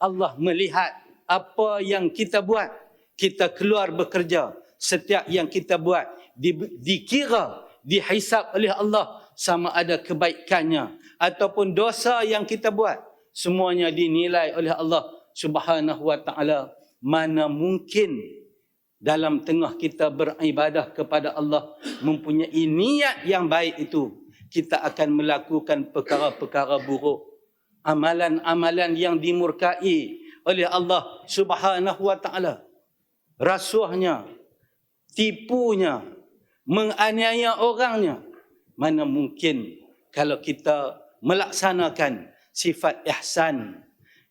Allah melihat apa yang kita buat. Kita keluar bekerja. Setiap yang kita buat di, dikira, dihisap oleh Allah sama ada kebaikannya ataupun dosa yang kita buat. Semuanya dinilai oleh Allah Subhanahu wa taala. Mana mungkin dalam tengah kita beribadah kepada Allah mempunyai niat yang baik itu kita akan melakukan perkara-perkara buruk amalan-amalan yang dimurkai oleh Allah Subhanahu wa taala rasuahnya tipunya menganiaya orangnya mana mungkin kalau kita melaksanakan sifat ihsan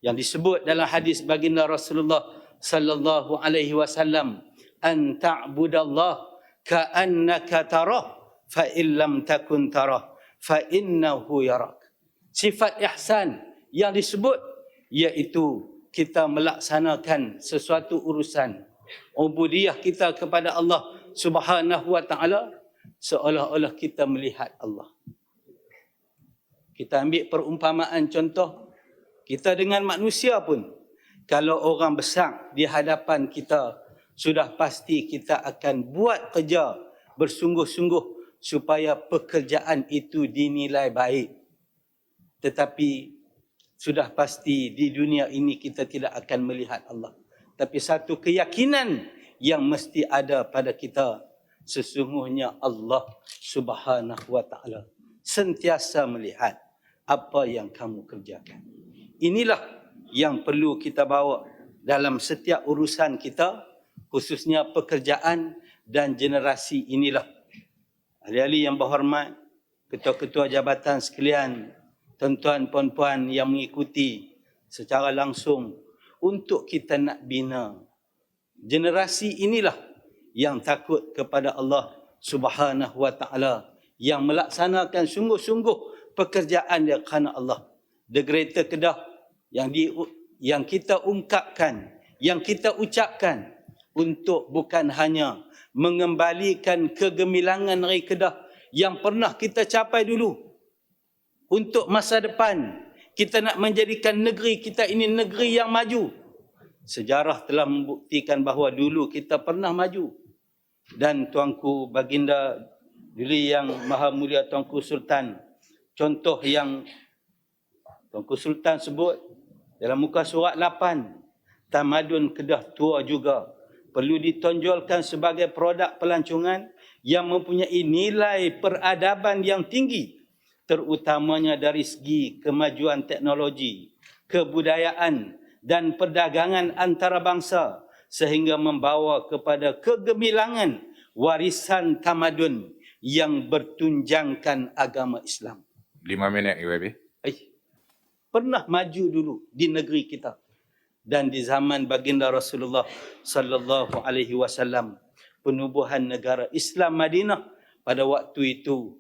yang disebut dalam hadis baginda Rasulullah sallallahu alaihi wasallam an ta'budallah ka'annaka tarah fa in lam takun tarah fa innahu yarak. Sifat ihsan yang disebut iaitu kita melaksanakan sesuatu urusan ubudiyah kita kepada Allah Subhanahu wa taala seolah-olah kita melihat Allah. Kita ambil perumpamaan contoh kita dengan manusia pun kalau orang besar di hadapan kita sudah pasti kita akan buat kerja bersungguh-sungguh supaya pekerjaan itu dinilai baik. Tetapi sudah pasti di dunia ini kita tidak akan melihat Allah. Tapi satu keyakinan yang mesti ada pada kita sesungguhnya Allah Subhanahu wa taala sentiasa melihat apa yang kamu kerjakan. Inilah yang perlu kita bawa dalam setiap urusan kita khususnya pekerjaan dan generasi inilah. Ahli-ahli yang berhormat, ketua-ketua jabatan sekalian, tuan-tuan puan-puan yang mengikuti secara langsung untuk kita nak bina generasi inilah yang takut kepada Allah Subhanahu wa taala yang melaksanakan sungguh-sungguh pekerjaan dia kerana Allah. The Greater Kedah yang di yang kita ungkapkan, yang kita ucapkan untuk bukan hanya mengembalikan kegemilangan negeri Kedah yang pernah kita capai dulu. Untuk masa depan, kita nak menjadikan negeri kita ini negeri yang maju. Sejarah telah membuktikan bahawa dulu kita pernah maju. Dan tuanku baginda diri yang maha mulia tuanku Sultan. Contoh yang tuanku Sultan sebut dalam muka surat 8. Tamadun Kedah tua juga perlu ditonjolkan sebagai produk pelancongan yang mempunyai nilai peradaban yang tinggi terutamanya dari segi kemajuan teknologi, kebudayaan dan perdagangan antarabangsa sehingga membawa kepada kegemilangan warisan tamadun yang bertunjangkan agama Islam. Lima minit, IWB. Eh, pernah maju dulu di negeri kita dan di zaman baginda Rasulullah sallallahu alaihi wasallam penubuhan negara Islam Madinah pada waktu itu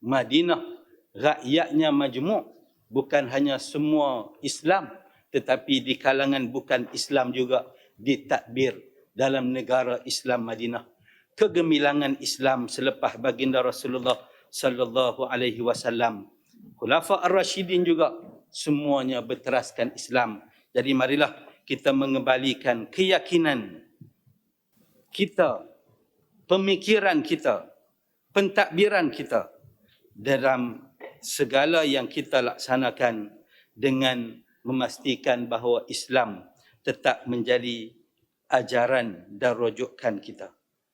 Madinah rakyatnya majmuk bukan hanya semua Islam tetapi di kalangan bukan Islam juga ditadbir dalam negara Islam Madinah. Kegemilangan Islam selepas baginda Rasulullah sallallahu alaihi wasallam. Khulafa ar-rasyidin juga semuanya berteraskan Islam. Jadi marilah kita mengembalikan keyakinan kita, pemikiran kita, pentadbiran kita dalam segala yang kita laksanakan dengan memastikan bahawa Islam tetap menjadi ajaran dan rujukan kita.